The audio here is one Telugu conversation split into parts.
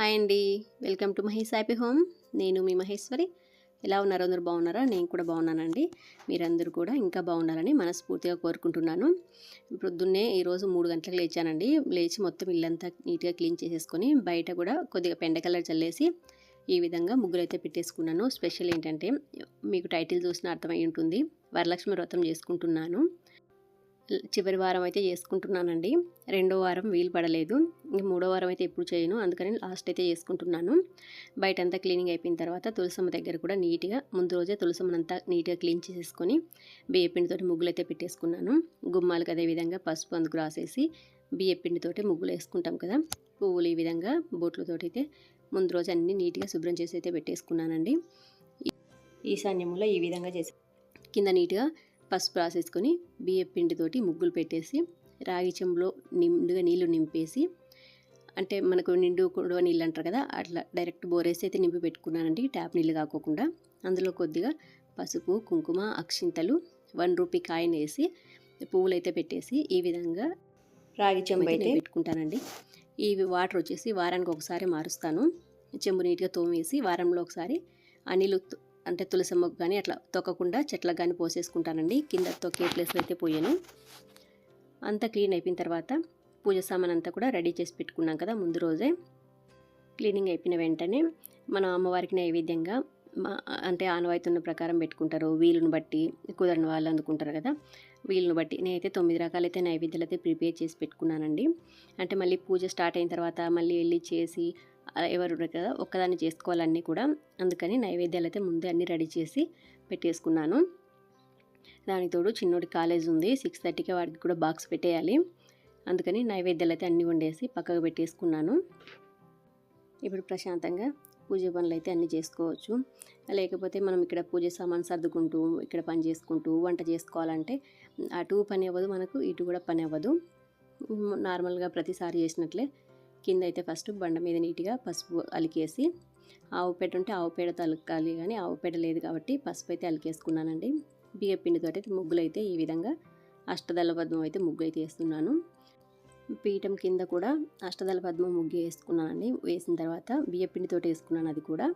హాయ్ అండి. Welcome to Mahesh happy home. నేను మీ మహేశ్వరి. ఎలా ఉన్నారు? అందరూ బాగున్నారా? నేను కూడా బాగున్నానండి. మీరందరూ కూడా ఇంకా బాగుండాలని మనస్ఫూర్తిగా కోరుకుంటున్నాను. ప్రొద్దున్నే ఈరోజు మూడు గంటలకు లేచానండి. లేచి మొత్తం ఇల్లంతా నీట్గా క్లీన్ చేసేసుకొని బయట కూడా కొద్దిగా పెండ కలర్ చల్లేసి ఈ విధంగా ముగ్గులు అయితే పెట్టేసుకున్నాను. స్పెషల్ ఏంటంటే మీకు టైటిల్ చూసిన అర్థమై ఉంటుంది. వరలక్ష్మి వ్రతం చేసుకుంటున్నాను. చివరి వారం అయితే చేసుకుంటున్నానండి. రెండో వారం వీలు పడలేదు. ఇంక మూడో వారం అయితే ఎప్పుడు చేయను. అందుకని లాస్ట్ అయితే చేసుకుంటున్నాను. బయట అంతా క్లీనింగ్ అయిపోయిన తర్వాత తులసమ్మ దగ్గర కూడా నీట్గా ముందు రోజే తులసమ్మనంతా నీట్గా క్లీన్ చేసేసుకొని బియ్యపిండితోటి ముగ్గులు అయితే పెట్టేసుకున్నాను. గుమ్మాలకు అదే విధంగా పసుపు అందుకు రాసేసి బియ్యపిండితోటి ముగ్గులు వేసుకుంటాం కదా. పువ్వులు ఈ విధంగా బోట్లతోటి అయితే ముందు రోజు అన్నీ నీట్గా శుభ్రం చేసి అయితే పెట్టేసుకున్నానండి. ఈశాన్యంలో ఈ విధంగా చేసి కింద నీట్గా పసుపు రాసేసుకొని బియ్య పిండితోటి ముగ్గులు పెట్టేసి రాగి చెంబులో నిండుగా నీళ్ళు నింపేసి అంటే మనకు నిండు కుడవ నీళ్ళు అంటారు కదా అట్లా డైరెక్ట్ బోరేసి అయితే నింపి పెట్టుకున్నానండి. ట్యాప్ నీళ్ళు కాకోకుండా. అందులో కొద్దిగా పసుపు కుంకుమ అక్షింతలు వన్ రూపీ కాయిన్ వేసి పువ్వులు అయితే పెట్టేసి ఈ విధంగా రాగి చెంబు అయితే పెట్టుకుంటానండి. ఈ వాటర్ వచ్చేసి వారానికి ఒకసారి మారుస్తాను. చెంబు నీట్గా తోమేసి వారంలో ఒకసారి ఆ నీళ్ళు అంటే తులసమ్మకు కానీ అట్లా తొక్కకుండా చెట్లకు కానీ పోసేసుకుంటానండి. కింద తొక్కే ప్లేస్లో అయితే పోయాను. అంతా క్లీన్ అయిపోయిన తర్వాత పూజ సామాన్ అంతా కూడా రెడీ చేసి పెట్టుకున్నాం కదా ముందు రోజే. క్లీనింగ్ అయిపోయిన వెంటనే మనం అమ్మవారికి నైవేద్యంగా మా అంటే ఆనవాయితున్న ప్రకారం పెట్టుకుంటారు. వీలును బట్టి కుదరని వాళ్ళు అందుకుంటారు కదా. వీలును బట్టి నేనైతే తొమ్మిది రకాలైతే నైవేద్యాలు అయితే ప్రిపేర్ చేసి పెట్టుకున్నానండి. అంటే మళ్ళీ పూజ స్టార్ట్ అయిన తర్వాత మళ్ళీ వెళ్ళి చేసి ఎవరు కదా ఒక్కదాన్ని చేసుకోవాలన్నీ కూడా. అందుకని నైవేద్యాలు అయితే ముందే అన్నీ రెడీ చేసి పెట్టేసుకున్నాను. దానికి తోడు చిన్నోడి కాలేజ్ ఉంది సిక్స్ థర్టీకి వాడికి కూడా బాక్స్ పెట్టేయాలి. అందుకని నైవేద్యాలు అయితే అన్నీ వండేసి పక్కకు పెట్టేసుకున్నాను. ఇప్పుడు ప్రశాంతంగా పూజ పనులు అయితే అన్నీ చేసుకోవచ్చు. లేకపోతే మనం ఇక్కడ పూజ సామాన్ సర్దుకుంటూ ఇక్కడ పని చేసుకుంటూ వంట చేసుకోవాలంటే అటు పని అవ్వదు మనకు ఇటు కూడా పని అవ్వదు. నార్మల్గా ప్రతిసారి చేసినట్లే కింద అయితే ఫస్ట్ బండ మీద నీట్గా పసుపు అలికేసి ఆవు పేడ ఉంటే ఆవు పేడతో అలకాలి కానీ ఆవు పేడ లేదు కాబట్టి పసుపు అయితే అలికేసుకున్నానండి. బియ్య పిండితో అయితే ముగ్గులు అయితే ఈ విధంగా అష్టదళ పద్మం అయితే ముగ్గు అయితే వేస్తున్నాను. పీఠం కింద కూడా అష్టదళ పద్మం ముగ్గు వేసుకున్నానండి. వేసిన తర్వాత బియ్యపిండితో వేసుకున్నాను అది కూడా.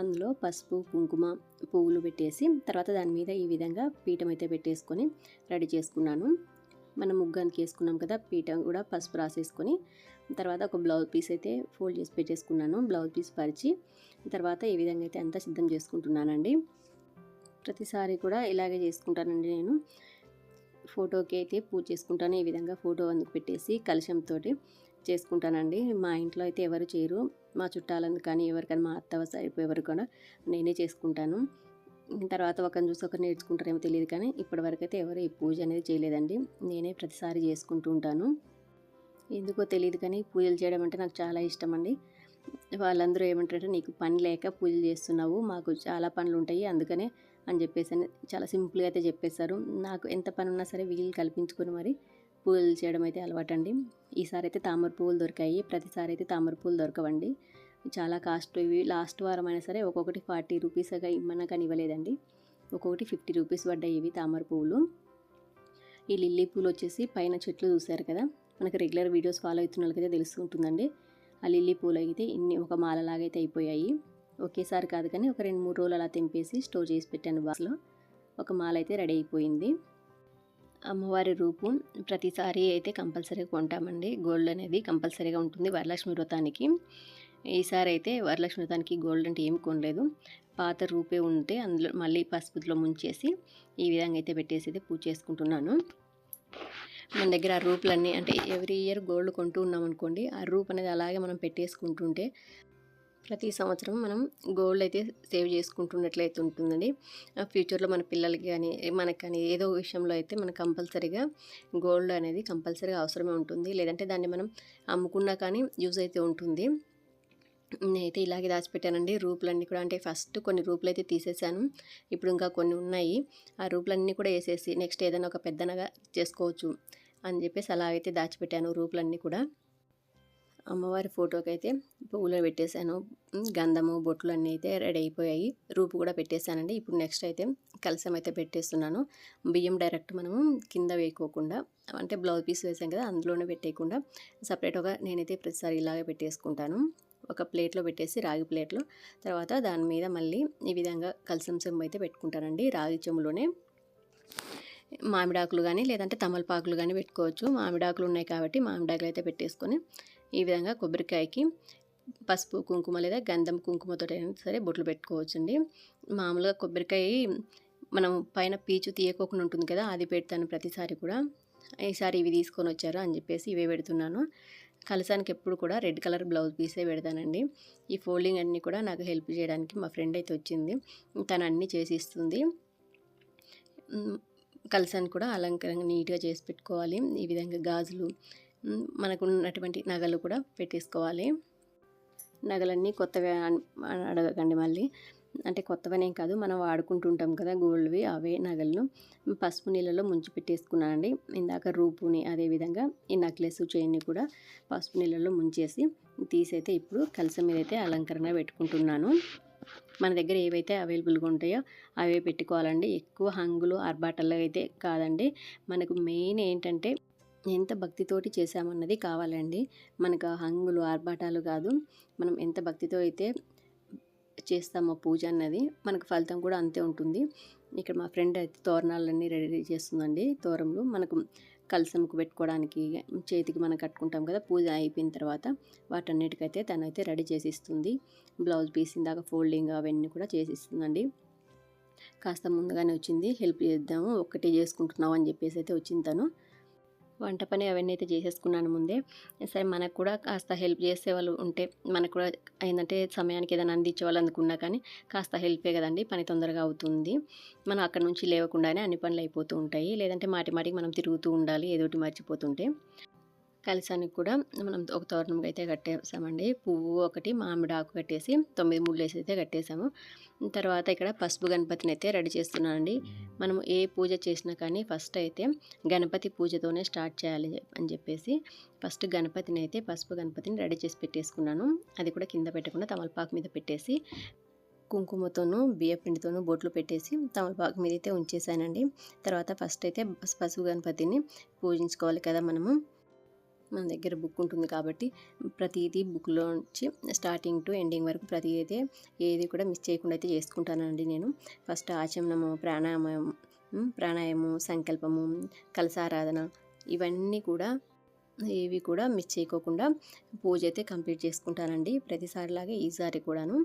అందులో పసుపు కుంకుమ పువ్వులు పెట్టేసి తర్వాత దాని మీద ఈ విధంగా పీఠం అయితే పెట్టేసుకొని రెడీ చేసుకున్నాను. మనం ముగ్గానికి వేసుకున్నాం కదా పీట కూడా పసుపు రాసేసుకొని తర్వాత ఒక బ్లౌజ్ పీస్ అయితే ఫోల్డ్ చేసి పెట్టేసుకున్నాను. బ్లౌజ్ పీస్ పరిచి తర్వాత ఈ విధంగా అయితే అంతా సిద్ధం చేసుకుంటున్నానండి. ప్రతిసారి కూడా ఇలాగే చేసుకుంటానండి నేను. ఫోటోకి అయితే పూజ చేసుకుంటాను. ఈ విధంగా ఫోటో అందుకు పెట్టేసి కలశంతో చేసుకుంటానండి. మా ఇంట్లో అయితే ఎవరు చేయరు. మా చుట్టాలందు కానీ ఎవరికైనా మా అత్త సరిపోయి ఎవరు కూడా నేనే చేసుకుంటాను. తర్వాత ఒకరిని చూసి ఒకరు నేర్చుకుంటారేమో తెలియదు కానీ ఇప్పటివరకు అయితే ఎవరు ఈ పూజ అనేది చేయలేదండి. నేనే ప్రతిసారి చేసుకుంటూ ఉంటాను. ఎందుకో తెలియదు కానీ పూజలు చేయడం అంటే నాకు చాలా ఇష్టం అండి వాళ్ళందరూ ఏమంటారంటే నీకు పని లేక పూజలు చేస్తున్నావు మాకు చాలా పనులు ఉంటాయి అందుకనే అని చెప్పేసి చాలా సింపుల్గా అయితే చెప్పేశారు నాకు ఎంత పని ఉన్నా సరే వీలు కల్పించుకొని మరి పూజలు చేయడం అయితే అలవాటండి. ఈసారి అయితే తామర పువ్వులు దొరికాయి. ప్రతిసారి అయితే తామర పువ్వులు దొరకవండి. చాలా కాస్ట్ ఇవి. లాస్ట్ వారం అయినా సరే ఒక్కొక్కటి ఫార్టీ రూపీస్గా ఇమ్మన్నా కానీ ఇవ్వలేదండి ఒక్కొక్కటి ఫిఫ్టీ రూపీస్ పడ్డాయి ఇవి తామర పువ్వులు. ఈ లిల్లీ పూలు వచ్చేసి పైన చెట్లు చూశారు కదా? మనకి రెగ్యులర్ వీడియోస్ ఫాలో అవుతున్న వాళ్ళకైతే తెలుస్తుంటుందండి ఆ లిల్లీ పూలు అయితే ఇన్ని ఒక మాలలాగా అయితే అయిపోయాయి. ఒకేసారి కాదు కానీ ఒక రెండు మూడు రోజులు అలా తెంపేసి స్టోర్ చేసి పెట్టాను బాక్స్లో. ఒక మాల అయితే రెడీ అయిపోయింది. అమ్మవారి రూపం ప్రతిసారి అయితే కంపల్సరీగా కొంటామండి. గోల్డ్ అనేది కంపల్సరీగా ఉంటుంది వరలక్ష్మి వ్రతానికి. ఈసారి అయితే వరలక్ష్మి వ్రతానికి గోల్డ్ అంటే ఏం కొనలేదు. పాత రూపే ఉంటే అందులో మళ్ళీ పసుపులో ముంచేసి ఈ విధంగా అయితే పెట్టేసి అయితే పూజ చేసుకుంటున్నాను. మన దగ్గర ఆ రూపులన్నీ అంటే ఎవ్రీ ఇయర్ గోల్డ్ కొంటూ ఉన్నాం అనుకోండి ఆ రూప్ అనేది అలాగే మనం పెట్టేసుకుంటుంటే ప్రతి సంవత్సరం మనం గోల్డ్ అయితే సేవ్ చేసుకుంటున్నట్లయితే ఉంటుందండి. ఫ్యూచర్లో మన పిల్లలకి కానీ మనకు కానీ ఏదో విషయంలో అయితే మనకు కంపల్సరీగా గోల్డ్ అనేది కంపల్సరీగా అవసరమే ఉంటుంది. లేదంటే దాన్ని మనం అమ్ముకున్నా కానీ యూజ్ అయితే ఉంటుంది. నేనైతే ఇలాగే దాచిపెట్టానండి. రూపులన్నీ కూడా అంటే ఫస్ట్ కొన్ని రూపులు అయితే తీసేసాను. ఇప్పుడు ఇంకా కొన్ని ఉన్నాయి. ఆ రూపులన్నీ కూడా వేసేసి నెక్స్ట్ ఏదైనా ఒక పెద్దనగా చేసుకోవచ్చు అని చెప్పేసి అలా అయితే దాచిపెట్టాను రూపులన్నీ కూడా. అమ్మవారి ఫోటోకి అయితే పువ్వులు పెట్టేశాను. గంధము బొట్లు అన్నీ అయితే రెడీ అయిపోయాయి. రూపు కూడా పెట్టేశానండి. ఇప్పుడు నెక్స్ట్ అయితే కలసం అయితే పెట్టేస్తున్నాను. బియ్యం డైరెక్ట్ మనము కింద వేయకోకుండా అంటే బ్లౌజ్ పీస్ వేసాం కదా అందులోనే పెట్టేయకుండా సపరేట్గా నేనైతే ప్రతిసారి ఇలాగే పెట్టేసుకుంటాను. ఒక ప్లేట్లో పెట్టేసి రాగి ప్లేట్లో. తర్వాత దాని మీద మళ్ళీ ఈ విధంగా కలసం చెంబు అయితే పెట్టుకుంటానండి రాగి చెంబులోనే. మామిడాకులు కానీ లేదంటే తమలపాకులు కానీ పెట్టుకోవచ్చు. మామిడాకులు ఉన్నాయి కాబట్టి మామిడాకులు అయితే పెట్టేసుకొని ఈ విధంగా కొబ్బరికాయకి పసుపు కుంకుమ లేదా గంధం కుంకుమతో అయినా సరే బొట్లు పెట్టుకోవచ్చండి. మామూలుగా కొబ్బరికాయ మనం పైన పీచు తీయకోకుండా ఉంటుంది కదా అది పెడతాను ప్రతిసారి కూడా. ఈసారి ఇవి తీసుకొని వచ్చారు అని చెప్పేసి ఇవే పెడుతున్నాను. కలసానికి ఎప్పుడు కూడా రెడ్ కలర్ బ్లౌజ్ పీసే పెడతానండి. ఈ ఫోల్డింగ్ అన్నీ కూడా నాకు హెల్ప్ చేయడానికి మా ఫ్రెండ్ అయితే వచ్చింది. తను అన్నీ చేసి ఇస్తుంది. కలసాన్ని కూడా అలంకరంగా నీట్గా చేసి పెట్టుకోవాలి. ఈ విధంగా గాజులు మనకు ఉన్నటువంటి నగలు కూడా పెట్టేసుకోవాలి. నగలన్నీ కొత్తగా అడగకండి మళ్ళీ. అంటే కొత్తవనేం కాదు. మనం వాడుకుంటుంటాం కదా గోల్డ్వి అవే నగలను. పసుపు నీళ్ళలో ముంచి పెట్టేసుకున్నానండి. ఇందాక రూపుని అదేవిధంగా ఈ నెక్లెస్ చైన్ని కూడా పసుపు నీళ్ళలో ముంచేసి తీసైతే ఇప్పుడు కలసం మీద అయితే అలంకరణ పెట్టుకుంటున్నాను. మన దగ్గర ఏవైతే అవైలబుల్గా ఉంటాయో అవే పెట్టుకోవాలండి. ఎక్కువ హంగులు ఆర్బాటల్లో అయితే కాదండి. మనకు మెయిన్ ఏంటంటే ఎంత భక్తితోటి చేసామన్నది కావాలండి. మనకు హంగులు ఆర్భాటాలు కాదు. మనం ఎంత భక్తితో అయితే చేస్తాము పూజ అన్నది. మనకు ఫలితం కూడా అంతే ఉంటుంది. ఇక్కడ మా ఫ్రెండ్ అయితే తోరణాలన్నీ రెడీ చేస్తుందండి. తోరణలు మనకు కలసంకు పెట్టుకోవడానికి చేతికి మనం కట్టుకుంటాం కదా పూజ అయిపోయిన తర్వాత వాటన్నిటికైతే తనైతే రెడీ చేసిస్తుంది. బ్లౌజ్ పీస్ ఇందాక ఫోల్డింగ్ అవన్నీ కూడా చేసిస్తుందండి. కాస్త ముందుగానే వచ్చింది. హెల్ప్ చేద్దాము ఒక్కటే చేసుకుంటున్నావు అని చెప్పేసి అయితే వచ్చింది తను. వంట పని అవన్నీ అయితే చేసేసుకున్నాను ముందే. సరే మనకు కూడా కాస్త హెల్ప్ చేసే వాళ్ళు ఉంటే మనకు కూడా ఏంటంటే సమయానికి ఏదైనా అందించే వాళ్ళు అనుకున్నా కానీ కాస్త హెల్పే కదండి పని తొందరగా అవుతుంది. మనం అక్కడ నుంచి లేవకుండానే అన్ని పనులు అయిపోతూ ఉంటాయి. లేదంటే మాటి మాటికి మనం తిరుగుతూ ఉండాలి ఏదోటి మర్చిపోతుంటే. కలిసానికి కూడా మనం ఒక తోరణం అయితే కట్టేసామండి. పువ్వు ఒకటి మామిడి ఆకు కట్టేసి తొమ్మిది ముళ్ళు వేసి అయితే కట్టేసాము. తర్వాత ఇక్కడ పసుపు గణపతిని అయితే రెడీ చేస్తున్నానండి. మనం ఏ పూజ చేసినా కానీ ఫస్ట్ అయితే గణపతి పూజతోనే స్టార్ట్ చేయాలి అని చెప్పేసి ఫస్ట్ గణపతిని అయితే పసుపు గణపతిని రెడీ చేసి పెట్టేసుకున్నాను. అది కూడా కింద పెట్టకుండా తమలపాకు మీద పెట్టేసి కుంకుమతోనూ బియ్యపిండితోనూ బొట్లు పెట్టేసి తమలపాకు మీద అయితే ఉంచేసానండి. తర్వాత ఫస్ట్ అయితే పసుపు గణపతిని పూజించుకోవాలి కదా మనము. మన దగ్గర బుక్ ఉంటుంది కాబట్టి ప్రతిదీ బుక్లో నుంచి స్టార్టింగ్ టు ఎండింగ్ వరకు ప్రతి అయితే ఏది కూడా మిస్ చేయకుండా అయితే చేసుకుంటానండి నేను. ఫస్ట్ ఆచమనము ప్రాణాయామం ప్రాణాయామం సంకల్పము కలసారాధన ఇవన్నీ కూడా ఏవి కూడా మిస్ చేయకోకుండా పూజ అయితే కంప్లీట్ చేసుకుంటానండి. ప్రతిసారిలాగే ఈసారి కూడాను.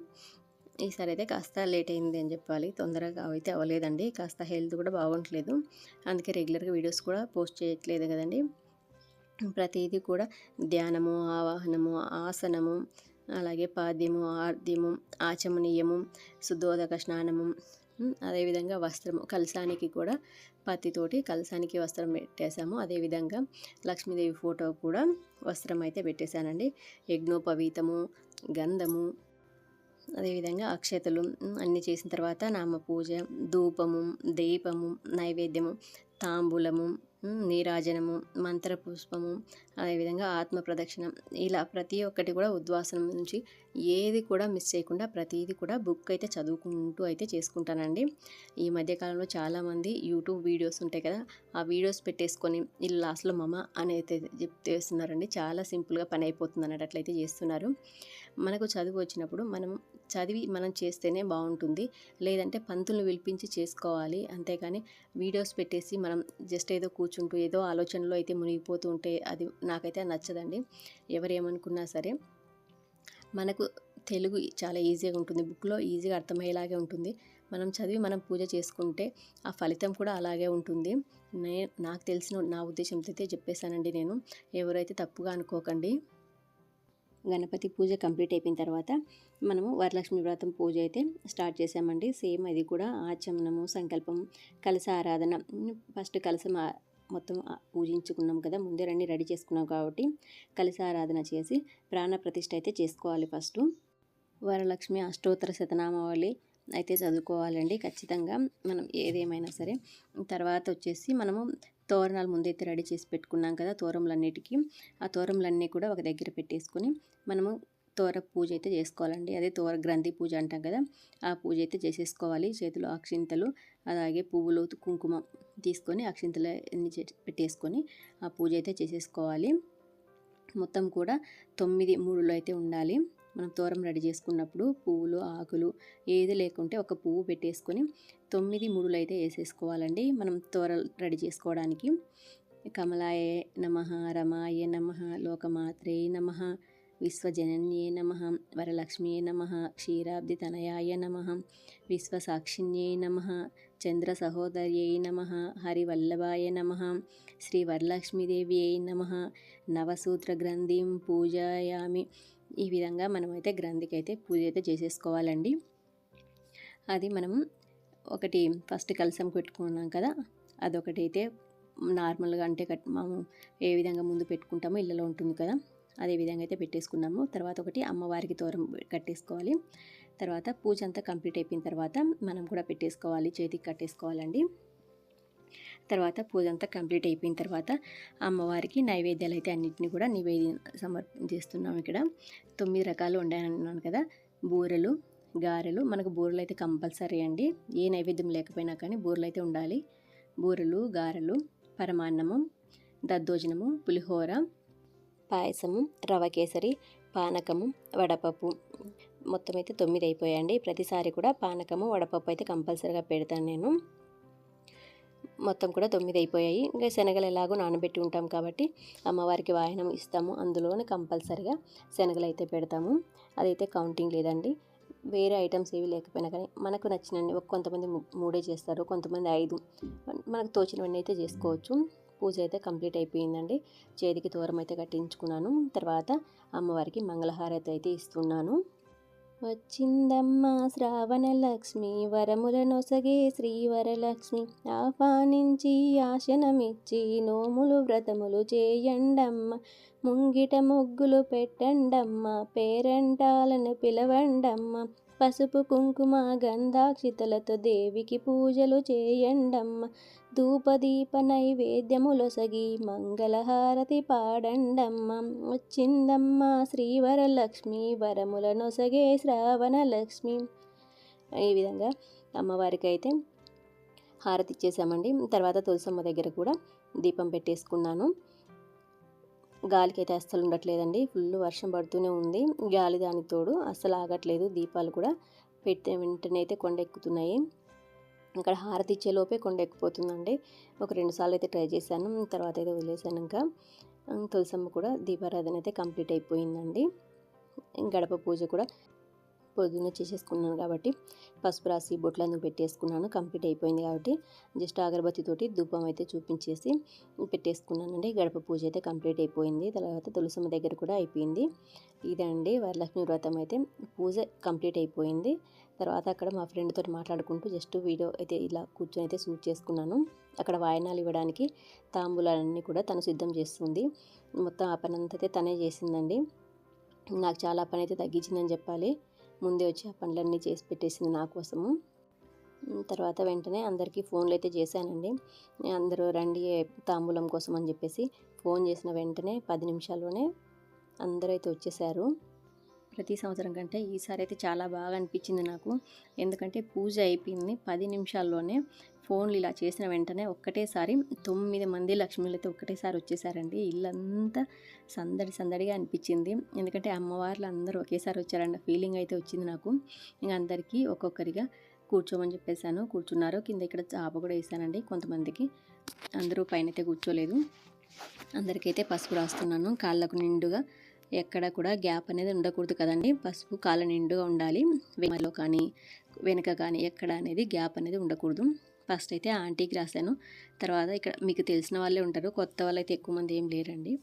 ఈసారి అయితే కాస్త లేట్ అయింది అని చెప్పాలి. తొందరగా అయితే అవ్వలేదండి. కాస్త హెల్త్ కూడా బాగుండట్లేదు అందుకే రెగ్యులర్గా వీడియోస్ కూడా పోస్ట్ చేయట్లేదు కదండి. ప్రతిదీ కూడా ధ్యానము ఆవాహనము ఆసనము అలాగే పాద్యము ఆర్ద్యము ఆచమనీయము శుద్ధోదక స్నానము అదేవిధంగా వస్త్రము. కలసానికి కూడా పత్తితోటి కలసానికి వస్త్రం పెట్టేశాము. అదేవిధంగా లక్ష్మీదేవి ఫోటో కూడా వస్త్రం అయితే పెట్టేశానండి. యజ్ఞోపవీతము గంధము అదేవిధంగా అక్షతలు అన్నీ చేసిన తర్వాత నామ పూజ ధూపము దీపము నైవేద్యము తాంబూలము నీరాజనము మంత్ర పుష్పము అదేవిధంగా ఆత్మ ప్రదక్షిణం ఇలా ప్రతి ఒక్కటి కూడా ఉద్వాసనం నుంచి ఏది కూడా మిస్ చేయకుండా ప్రతిదీ కూడా బుక్ అయితే చదువుకుంటూ అయితే చేసుకుంటానండి. ఈ మధ్యకాలంలో చాలామంది యూట్యూబ్ వీడియోస్ ఉంటాయి కదా ఆ వీడియోస్ పెట్టేసుకొని వీళ్ళు లాస్ట్లో మమ అని అయితే చెప్తేస్తున్నారండి చాలా సింపుల్గా పని అయిపోతుంది అన్నట్టు అట్లయితే చేస్తున్నారు. మనకు చదువు వచ్చినప్పుడు మనం చదివి మనం చేస్తేనే బాగుంటుంది. లేదంటే పంతులను పిలిపించి చేసుకోవాలి. అంతేకాని వీడియోస్ పెట్టేసి మనం జస్ట్ ఏదో కూర్చుంటూ ఏదో ఆలోచనలో అయితే మునిగిపోతూ ఉంటే అది నాకైతే నచ్చదండి. ఎవరు ఏమనుకున్నా సరే మనకు తెలుగు చాలా ఈజీగా ఉంటుంది. బుక్లో ఈజీగా అర్థమయ్యేలాగే ఉంటుంది. మనం చదివి మనం పూజ చేసుకుంటే ఆ ఫలితం కూడా అలాగే ఉంటుంది. నే నాకు తెలిసిన నా ఉద్దేశంతో అయితే చెప్పేశానండి నేను. ఎవరైతే తప్పుగా అనుకోకండి. గణపతి పూజ కంప్లీట్ అయిపోయిన తర్వాత మనము వరలక్ష్మి వ్రతం పూజ అయితే స్టార్ట్ చేసామండి. సేమ్ అది కూడా ఆచమనము సంకల్పం కలస ఆరాధన. ఫస్ట్ కలసం మొత్తం పూజించుకున్నాం కదా ముందే రండి రెడీ చేసుకున్నాం కాబట్టి కలిసి ఆరాధన చేసి ప్రాణ ప్రతిష్ఠ అయితే చేసుకోవాలి ఫస్ట్. వరలక్ష్మి అష్టోత్తర శతనామావళి అయితే చదువుకోవాలండి. ఖచ్చితంగా మనం ఏదేమైనా సరే. తర్వాత వచ్చేసి మనము తోరణాలు ముందైతే రెడీ చేసి పెట్టుకున్నాం కదా తోరములన్నిటికీ. ఆ తోరములన్నీ కూడా ఒక దగ్గర పెట్టేసుకొని మనము తోర పూజ అయితే చేసుకోవాలండి. అదే తోర గ్రంథి పూజ అంటాం కదా ఆ పూజ అయితే చేసేసుకోవాలి. చేతిలో అక్షింతలు అలాగే పువ్వులు కుంకుమ తీసుకొని అక్షింతలు అన్ని పెట్టేసుకొని ఆ పూజ అయితే చేసేసుకోవాలి. మొత్తం కూడా తొమ్మిది మూడులో అయితే ఉండాలి. మనం తోరం రెడీ చేసుకున్నప్పుడు పువ్వులు ఆకులు ఏది లేకుంటే ఒక పువ్వు పెట్టేసుకొని తొమ్మిది మూడులు అయితే వేసేసుకోవాలండి. మనం త్వర రెడీ చేసుకోవడానికి. కమలాయ నమ రమాయ నమ లోకమాత్రే నమ విశ్వజనన్యే నమ వరలక్ష్మ్యే నమ క్షీరాబ్దితనయాయ నమ విశ్వసాక్షిణ్యే నమ చంద్ర సహోదర్యై నమ హరివల్లభాయ నమ శ్రీ వరలక్ష్మీదేవ్యై నమ నవసూత్ర గ్రంథిం పూజయామి. ఈ విధంగా మనమైతే గ్రంథికి అయితే పూజ అయితే చేసేసుకోవాలండి. అది మనం ఒకటి ఫస్ట్ కలసం పెట్టుకున్నాం కదా అదొకటి అయితే నార్మల్గా అంటే కట్ మేము ఏ విధంగా ముందు పెట్టుకుంటామో ఇళ్ళలో ఉంటుంది కదా అదే విధంగా అయితే పెట్టేసుకున్నాము. తర్వాత ఒకటి అమ్మవారికి తోరం కట్టేసుకోవాలి. తర్వాత పూజ అంతా కంప్లీట్ అయిపోయిన తర్వాత మనం కూడా పెట్టేసుకోవాలి చేతికి కట్టేసుకోవాలండి. తర్వాత పూజ అంతా కంప్లీట్ అయిపోయిన తర్వాత అమ్మవారికి నైవేద్యాలు అయితే అన్నింటినీ కూడా నివేదన సమర్పించేస్తున్నాం ఇక్కడ. తొమ్మిది రకాలు ఉండాలన్నాను కదా బూరెలు గారెలు మనకు బూరెలు అయితే కంపల్సరీ అండి. ఏ నైవేద్యం లేకపోయినా కానీ బూరెలు అయితే ఉండాలి. బూరెలు గారెలు పరమాన్నము దద్దోజనము పులిహోర పాయసము రవ కేసరి పానకము వడపప్పు. మొత్తం అయితే తొమ్మిది అయిపోయాయండి. ప్రతిసారి కూడా పానకము వడపప్పు అయితే కంపల్సరీగా పెడతాను నేను. మొత్తం కూడా తొమ్మిది అయిపోయాయి. ఇంకా శనగలు ఎలాగో నానబెట్టి ఉంటాం కాబట్టి అమ్మవారికి వాయనం ఇస్తాము. అందులోనే కంపల్సరిగా శనగలు అయితే పెడతాము. అదైతే కౌంటింగ్ లేదండి. వేరే ఐటమ్స్ ఏవి లేకపోయినా కానీ మనకు నచ్చినవి కొంతమంది మూడే చేస్తారు కొంతమంది ఐదు. మనకు తోచినవన్నీ అయితే చేసుకోవచ్చు. పూజ అయితే కంప్లీట్ అయిపోయిందండి. చేతికి దూరం అయితే కట్టించుకున్నాను. తర్వాత అమ్మవారికి మంగళహారతి అయితే ఇస్తున్నాను. వచ్చిందమ్మా శ్రావణ లక్ష్మి వరముల నొసగే శ్రీవరలక్ష్మి. ఆహ్వానించి ఆశనమిచ్చి నోములు వ్రతములు చేయండమ్మ. ముంగిట ముగ్గులు పెట్టండమ్మ పేరంటాలను పిలవండమ్మ. పసుపు కుంకుమ గంధాక్షితలతో దేవికి పూజలు చేయండమ్మ. ధూపదీప నైవేద్యములొసగి మంగళహారతి పాడండమ్మ. వచ్చిందమ్మ శ్రీవరలక్ష్మి వరముల నొసగే శ్రావణ లక్ష్మి ఈ విధంగా అమ్మవారికి అయితే హారతి ఇచ్చేసామండి. తర్వాత తులసమ్మ దగ్గర కూడా దీపం పెట్టేసుకున్నాను. గాలికి అయితే అస్సలు ఉండట్లేదండి. ఫుల్ వర్షం పడుతూనే ఉంది. గాలి దానికి తోడు అస్సలు ఆగట్లేదు. దీపాలు కూడా పెట్టిన వెంటనే అయితే కొండ ఎక్కుతున్నాయి. ఇక్కడ హారతి ఇచ్చే లోపే కొండ ఎక్కిపోతుందండి. ఒక రెండు సార్లు అయితే ట్రై చేశాను. తర్వాత అయితే వదిలేసాను ఇంకా తులసమ్మ కూడా దీపారాధన అయితే కంప్లీట్ అయిపోయిందండి. గడప పూజ కూడా పొద్దున్నే చేసేసుకున్నాను కాబట్టి పసుపు రాసి బొట్లందుకు పెట్టేసుకున్నాను. కంప్లీట్ అయిపోయింది కాబట్టి జస్ట్ అగరబత్తితోటి ధూపం అయితే చూపించేసి పెట్టేసుకున్నానండి గడప పూజ అయితే కంప్లీట్ అయిపోయింది. తర్వాత తులసమ్మ దగ్గర కూడా అయిపోయింది. ఇదండి వరలక్ష్మి వ్రతం అయితే. పూజ కంప్లీట్ అయిపోయింది. తర్వాత అక్కడ మా ఫ్రెండ్తో మాట్లాడుకుంటూ జస్ట్ వీడియో అయితే ఇలా కూర్చొని అయితే షూట్ చేసుకున్నాను. అక్కడ వాయనాలు ఇవ్వడానికి తాంబూలాలన్నీ కూడా తను సిద్ధం చేస్తుంది. మొత్తం ఆ పని అంతా అయితే తనే చేసిందండి. నాకు చాలా పని అయితే తగ్గించిందని చెప్పాలి. ముందే వచ్చి ఆ పనులన్నీ చేసి పెట్టేసింది నా కోసము. తర్వాత వెంటనే అందరికీ ఫోన్లు అయితే చేశానండి. అందరూ రండి తాంబూలం కోసం అని చెప్పేసి ఫోన్ చేసిన వెంటనే పది నిమిషాల్లోనే అందరూ అయితే వచ్చేసారు. ప్రతి సంవత్సరం కంటే ఈసారి అయితే చాలా బాగా అనిపించింది నాకు. ఎందుకంటే పూజ అయిపోయింది. పది నిమిషాల్లోనే ఫోన్లు ఇలా చేసిన వెంటనే ఒక్కటేసారి తొమ్మిది మంది లక్ష్మీలు అయితే ఒక్కటేసారి వచ్చేసారండి. ఇల్లంతా సందడి సందడిగా అనిపించింది. ఎందుకంటే అమ్మవార్లు అందరూ ఒకేసారి వచ్చారండి ఫీలింగ్ అయితే వచ్చింది నాకు. ఇంకా అందరికీ ఒక్కొక్కరిగా కూర్చోమని చెప్పేశాను. కూర్చున్నారు. కింద ఇక్కడ చాప కూడా వేసానండి. కొంతమందికి అందరూ పైన అయితే కూర్చోలేదు. అందరికైతే పసుపు రాస్తున్నాను. కాళ్ళకు నిండుగా ఎక్కడ కూడా గ్యాప్ అనేది ఉండకూడదు కదండి. పసుపు కాళ్ళ నిండుగా ఉండాలి. వేమలో కానీ వెనక కానీ ఎక్కడ అనేది గ్యాప్ అనేది ఉండకూడదు. ఫస్ట్ అయితే ఆంటీకి రాశాను. తర్వాత ఇక్కడ మీకు తెలిసిన వాళ్ళే ఉంటారు. కొత్త వాళ్ళు అయితే ఎక్కువ మంది ఏం లేరండి.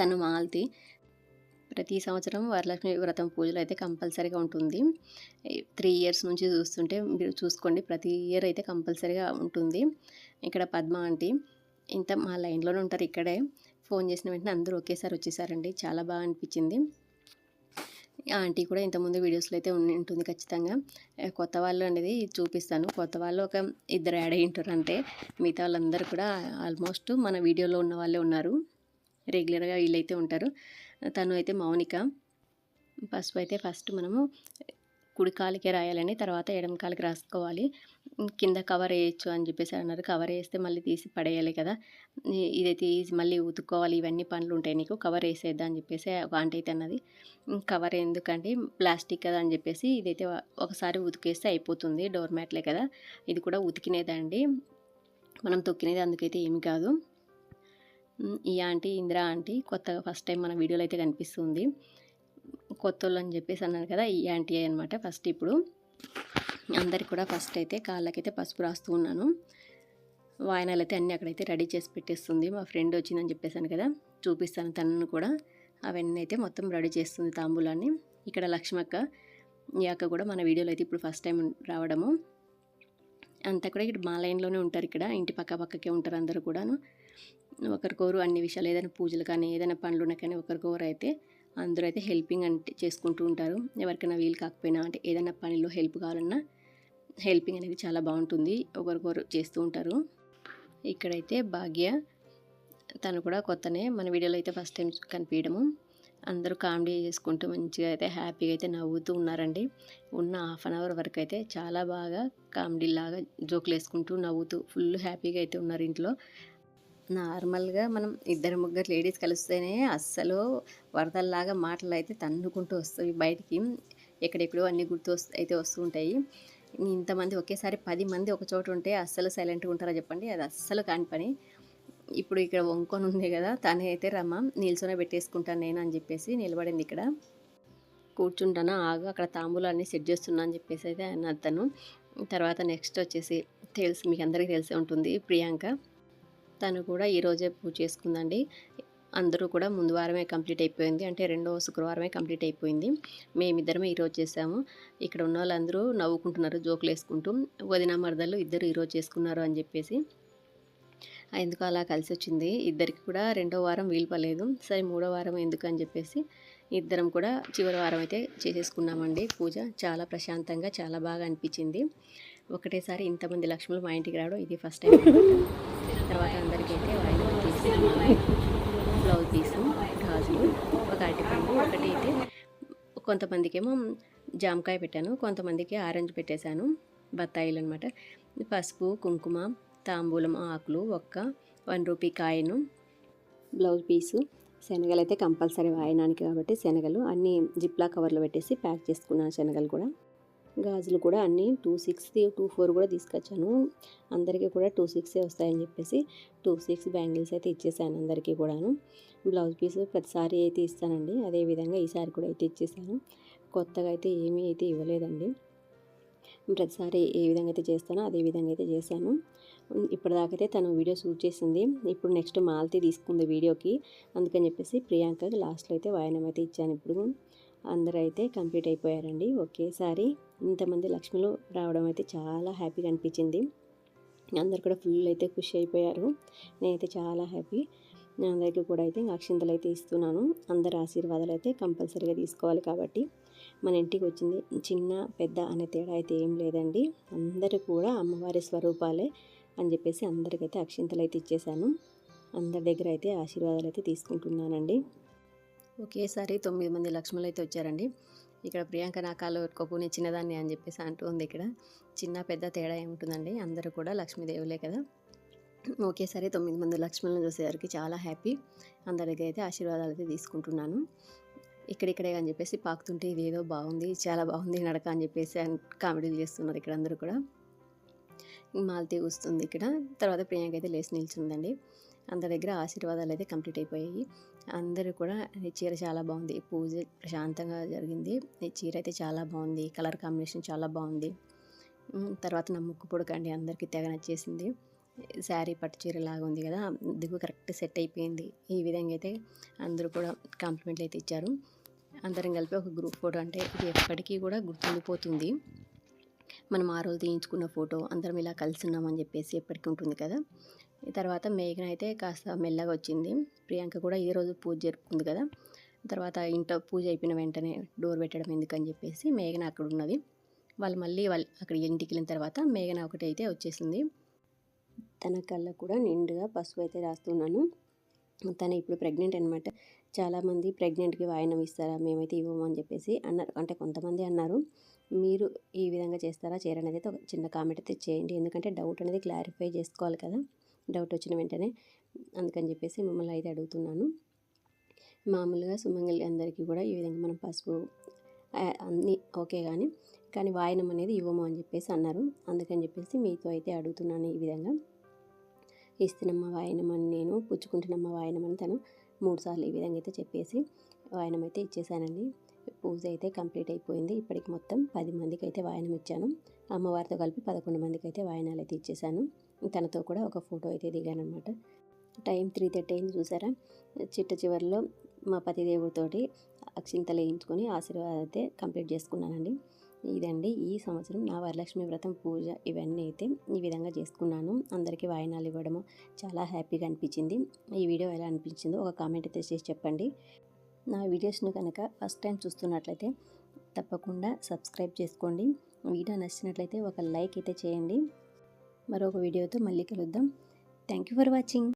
తను మాల్తి. ప్రతి సంవత్సరం వరలక్ష్మి వ్రతం పూజలు అయితే కంపల్సరీగా ఉంటుంది. త్రీ ఇయర్స్ నుంచి చూస్తుంటే మీరు చూసుకోండి. ప్రతి ఇయర్ అయితే కంపల్సరీగా ఉంటుంది. ఇక్కడ పద్మ ఆంటీ. ఇంత మా లైన్లోనే ఉంటారు ఇక్కడే. ఫోన్ చేసిన వెంటనే అందరూ ఒకేసారి వచ్చేసారండి. చాలా బాగా అనిపించింది. ఆంటీ కూడా ఇంతకుముందు వీడియోస్లో అయితే ఉంటుంది ఖచ్చితంగా. కొత్త వాళ్ళు అనేది చూపిస్తాను. కొత్త వాళ్ళు ఒక ఇద్దరు యాడ్ అయి ఉంటారు అంటే మిగతా వాళ్ళందరూ కూడా ఆల్మోస్ట్ మన వీడియోలో ఉన్న వాళ్ళే ఉన్నారు. రెగ్యులర్గా వీళ్ళైతే ఉంటారు. తను అయితే మౌనిక. పసుపు అయితే ఫస్ట్ మనము కుడి కాలికే రాయాలని తర్వాత ఎడమ కాలికి రాసుకోవాలి. కింద కవర్ వేయచ్చు అని చెప్పేసి అన్నారు. కవర్ వేస్తే మళ్ళీ తీసి పడేయాలి కదా. ఇదైతే ఈజీ మళ్ళీ ఉతుక్కోవాలి. ఇవన్నీ పనులు ఉంటాయి నీకు. కవర్ వేసేద్దా అని చెప్పేసి ఒక ఆంటీ అయితే అన్నది. కవర్ ఎందుకంటే ప్లాస్టిక్ కదా అని చెప్పేసి ఇదైతే ఒకసారి ఉతికేస్తే అయిపోతుంది. డోర్ మ్యాట్లే కదా. ఇది కూడా ఉతికినేదండి మనం తొక్కినేది అందుకైతే ఏమి కాదు. ఈ ఆంటీ ఇందిరా ఆంటీ కొత్తగా ఫస్ట్ టైం మన వీడియోలో అయితే కనిపిస్తుంది. కొత్త వాళ్ళు అని చెప్పేసి అన్నాను కదా ఈ ఆంటీ అనమాట ఫస్ట్ ఇప్పుడు. అందరికి కూడా ఫస్ట్ అయితే కాళ్ళకైతే పసుపు రాస్తూ ఉన్నాను. వాయనాలు అయితే అన్నీ అక్కడైతే రెడీ చేసి పెట్టేస్తుంది. మా ఫ్రెండ్ వచ్చిందని చెప్పేసాను కదా చూపిస్తాను తనను కూడా. అవన్నీ అయితే మొత్తం రెడీ చేస్తుంది తాంబూలాన్ని. ఇక్కడ లక్ష్మక్క ఈ అక్క కూడా మన వీడియోలో అయితే ఇప్పుడు ఫస్ట్ టైం రావడము. అంతా కూడా ఇక్కడ మా లైన్లోనే ఉంటారు ఇక్కడ ఇంటి పక్క పక్కకే ఉంటారు అందరూ కూడాను. ఒకరికొరు అన్ని విషయాలు ఏదైనా పూజలు కానీ ఏదైనా పనులు ఉన్నా కానీ ఒకరికొకరు అయితే అందరూ అయితే హెల్పింగ్ అంటే చేసుకుంటూ ఉంటారు. ఎవరికైనా వీలు కాకపోయినా అంటే ఏదైనా పనిలో హెల్ప్ కావాలన్నా హెల్పింగ్ అనేది చాలా బాగుంటుంది. ఒకరికొకరు చేస్తూ ఉంటారు. ఇక్కడైతే భాగ్య తను కూడా కొత్తనే మన వీడియోలో అయితే ఫస్ట్ టైం కనిపించడము. అందరూ కామెడీ చేసుకుంటూ మంచిగా అయితే హ్యాపీగా అయితే నవ్వుతూ ఉన్నారండి. ఉన్న హాఫ్ అన్ అవర్ వరకు అయితే చాలా బాగా కామెడీ లాగా జోకులు వేసుకుంటూ నవ్వుతూ ఫుల్ హ్యాపీగా అయితే ఉన్నారు ఇంట్లో. నార్మల్గా మనం ఇద్దరు ముగ్గురు లేడీస్ కలిస్తేనే అస్సలు వరదల్లాగా మాటలు అయితే తన్నుకుంటూ వస్తాయి బయటికి. ఎక్కడెక్కడో అన్నీ గుర్తు వస్తు అయితే వస్తూ ఉంటాయి. ఇంతమంది ఒకేసారి పది మంది ఒక చోట ఉంటే అస్సలు సైలెంట్గా ఉంటారా చెప్పండి. అది అస్సలు కాని పని. ఇప్పుడు ఇక్కడ వంకొని ఉంది కదా తనే అయితే రమ్మ నిల్చొనే పెట్టేసుకుంటాను నేను అని చెప్పేసి నిలబడింది ఇక్కడ. కూర్చుంటాను ఆగు అక్కడ తాంబూలాన్ని సెట్ చేస్తున్నా అని చెప్పేసి అయితే ఆయన అతను. తర్వాత నెక్స్ట్ వచ్చేసి తెలుసు మీకు అందరికీ తెలిసే ఉంటుంది ప్రియాంక. తను కూడా ఈరోజే పూజ చేసుకుందండి. అందరూ కూడా ముందు వారమే కంప్లీట్ అయిపోయింది. అంటే రెండో శుక్రవారమే కంప్లీట్ అయిపోయింది. మేమిద్దరమే ఈరోజు చేసాము. ఇక్కడ ఉన్న వాళ్ళందరూ నవ్వుకుంటున్నారు జోకులు వేసుకుంటూ. వదిన మరదలు ఇద్దరు ఈరోజు చేసుకున్నారు అని చెప్పేసి. ఎందుకు అలా కలిసి వచ్చింది. ఇద్దరికి కూడా రెండో వారం వీలు పలేదు సరే మూడో వారం ఎందుకు అని చెప్పేసి ఇద్దరం కూడా చివరి వారం అయితే చేసేసుకున్నామండి. పూజ చాలా ప్రశాంతంగా చాలా బాగా అనిపించింది. ఒకటేసారి ఇంతమంది లక్ష్ములు మా ఇంటికి రావడం ఇది ఫస్ట్ టైం. తర్వాత అందరికీ అయితే బ్లౌజ్ పీసు గాజులు ఒక అరటిపండు ఒకటి అయితే కొంతమందికి ఏమో జామకాయ పెట్టాను కొంతమందికి ఆరెంజ్ పెట్టేశాను బత్తాయిలు అనమాట పసుపు కుంకుమ తాంబూలం ఆకులు ఒక్క వన్ రూపీ కాయను బ్లౌజ్ పీసు శనగలు అయితే కంపల్సరీ వాయనానికి కాబట్టి శనగలు అన్నీ జిప్లా కవర్లో పెట్టేసి ప్యాక్ చేసుకున్నాను శనగలు కూడా. గాజులు కూడా అన్నీ టూ సిక్స్ టూ ఫోర్ కూడా తీసుకొచ్చాను. అందరికీ కూడా టూ సిక్సే వస్తాయని చెప్పేసి టూ సిక్స్ బ్యాంగిల్స్ అయితే ఇచ్చేసాను అందరికీ కూడాను. బ్లౌజ్ పీస్ ప్రతిసారి అయితే ఇస్తానండి. అదేవిధంగా ఈసారి కూడా అయితే ఇచ్చేసాను. కొత్తగా అయితే ఏమీ అయితే ఇవ్వలేదండి. ప్రతిసారి ఏ విధంగా అయితే చేస్తానో అదే విధంగా అయితే చేశాను. ఇప్పటిదాకైతే తను వీడియో షూట్ చేసింది. ఇప్పుడు నెక్స్ట్ మాలతి తీసుకుంది వీడియోకి. అందుకని చెప్పేసి ప్రియాంకకి లాస్ట్లో అయితే వాయనం అయితే ఇచ్చాను ఇప్పుడు. అందరూ అయితే కంప్లీట్ అయిపోయారండి. ఒకేసారి ఇంతమంది లక్ష్మిలో రావడం అయితే చాలా హ్యాపీగా అనిపించింది. అందరు కూడా ఫుల్ అయితే ఖుషి అయిపోయారు. నేనైతే చాలా హ్యాపీ. నేను అందరికీ కూడా అయితే అక్షింతలు అయితే ఇస్తున్నాను. అందరి ఆశీర్వాదాలు అయితే కంపల్సరీగా తీసుకోవాలి కాబట్టి. మన ఇంటికి వచ్చింది చిన్న పెద్ద అనే తేడా అయితే ఏం లేదండి. అందరూ కూడా అమ్మవారి స్వరూపాలే అని చెప్పేసి అందరికైతే అక్షింతలు అయితే ఇచ్చేసాను అందరి దగ్గర అయితే ఆశీర్వాదాలు అయితే తీసుకుంటున్నానండి. ఒకేసారి తొమ్మిది మంది లక్ష్మణులు అయితే వచ్చారండి. ఇక్కడ ప్రియాంక నాకాలు కాళ్ళు చిన్నదాన్ని అని చెప్పేసి అంటూ ఉంది ఇక్కడ. చిన్న పెద్ద తేడా ఏముంటుందండి? అందరూ కూడా లక్ష్మీదేవులే కదా. ఒకేసారి తొమ్మిది మంది లక్ష్మణులను చూసేసరికి చాలా హ్యాపీ. అందరి దగ్గర అయితే ఆశీర్వాదాలు అయితే తీసుకుంటున్నాను. ఇక్కడిక్కడే అని చెప్పేసి పాకుతుంటే ఇది ఏదో బాగుంది చాలా బాగుంది నడక అని చెప్పేసి కామెడీలు చేస్తున్నారు ఇక్కడ అందరూ కూడా. మాలతీ వస్తుంది ఇక్కడ. తర్వాత ప్రియాంక అయితే లేచి నిల్చుందండి. అందరి దగ్గర ఆశీర్వాదాలు అయితే కంప్లీట్ అయిపోయాయి. అందరూ కూడా ఈ చీర చాలా బాగుంది. పూజ ప్రశాంతంగా జరిగింది. ఈ చీర అయితే చాలా బాగుంది. కలర్ కాంబినేషన్ చాలా బాగుంది. తర్వాత నా ముక్కు పొడకండి అందరికీ తెగ నచ్చేసింది. శారీ పట్టు చీర లాగా ఉంది కదా దిగు కరెక్ట్ సెట్ అయిపోయింది. ఈ విధంగా అయితే అందరూ కూడా కాంప్లిమెంట్లు అయితే ఇచ్చారు. అందరం కలిపి ఒక గ్రూప్ ఫోటో అంటే ఇది ఎప్పటికీ కూడా గుర్తుండిపోతుంది. మనం ఆ రోజు తీయించుకున్న ఫోటో అందరం ఇలా కలిసి ఉన్నామని చెప్పేసి ఎప్పటికీ ఉంటుంది కదా. తర్వాత మేఘన అయితే కాస్త మెల్లగా వచ్చింది. ప్రియాంక కూడా ఈ రోజు పూజ జరుపుకుంది కదా. తర్వాత ఇంట్లో పూజ అయిపోయిన వెంటనే డోర్ పెట్టడం ఎందుకని చెప్పేసి మేఘన అక్కడ ఉన్నది. వాళ్ళు మళ్ళీ వాళ్ళు అక్కడ ఇంటికి వెళ్ళిన తర్వాత మేఘన ఒకటి అయితే వచ్చేసింది. తన కళ్ళ కూడా నిండుగా పసుపు అయితే రాస్తున్నాను. తను ఇప్పుడు ప్రెగ్నెంట్ అనమాట చాలామంది ప్రెగ్నెంట్కి వాయినం ఇస్తారా మేమైతే ఇవ్వము అని చెప్పేసి అన్నారు. అంటే కొంతమంది అన్నారు మీరు ఈ విధంగా చేస్తారా చేయరనేది అయితే ఒక చిన్న కామెంట్ అయితే చేయండి. ఎందుకంటే డౌట్ అనేది క్లారిఫై చేసుకోవాలి కదా. డౌట్ వచ్చిన వెంటనే అందుకని చెప్పేసి మిమ్మల్ని అయితే అడుగుతున్నాను. మామూలుగా సుమంగళి అందరికీ కూడా ఈ విధంగా మనం పసుపు అన్నీ ఓకే కానీ కానీ వాయనం అనేది ఇవ్వము అని చెప్పేసి అన్నారు. అందుకని చెప్పేసి మీతో అయితే అడుగుతున్నాను ఈ విధంగా. ఇస్తున్నమ్మ వాయనం అని నేను పుచ్చుకుంటున్నమ్మ వాయనం అని తను మూడుసార్లు ఈ విధంగా అయితే చెప్పేసి వాయనం అయితే ఇచ్చేసానండి. పూజ అయితే కంప్లీట్ అయిపోయింది. ఇప్పటికి మొత్తం పది మందికి అయితే వాయనం ఇచ్చాను. అమ్మవారితో కలిపి పదకొండు మందికి అయితే వాయనాలు అయితే ఇచ్చేసాను. తనతో కూడా ఒక ఫోటో అయితే దిగాను అనమాట టైం త్రీ థర్టీ అయింది చూసారా? చిట్ట చివరిలో మా పతిదేవుడితోటి అక్షింతలు వేయించుకొని ఆశీర్వాదం అయితే కంప్లీట్ చేసుకున్నానండి. ఇదండి ఈ సంవత్సరం నా వరలక్ష్మి వ్రతం పూజ ఇవన్నీ అయితే ఈ విధంగా చేసుకున్నాను. అందరికీ వాయినాలు ఇవ్వడము చాలా హ్యాపీగా అనిపించింది. ఈ వీడియో ఎలా అనిపించిందో ఒక కామెంట్ అయితే చేసి చెప్పండి. నా వీడియోస్ను కనుక ఫస్ట్ టైం చూస్తున్నట్లయితే తప్పకుండా సబ్స్క్రైబ్ చేసుకోండి. వీడియో నచ్చినట్లయితే ఒక లైక్ అయితే చేయండి. మరొక వీడియోతో మళ్ళీ కలుద్దాం. Thank you for watching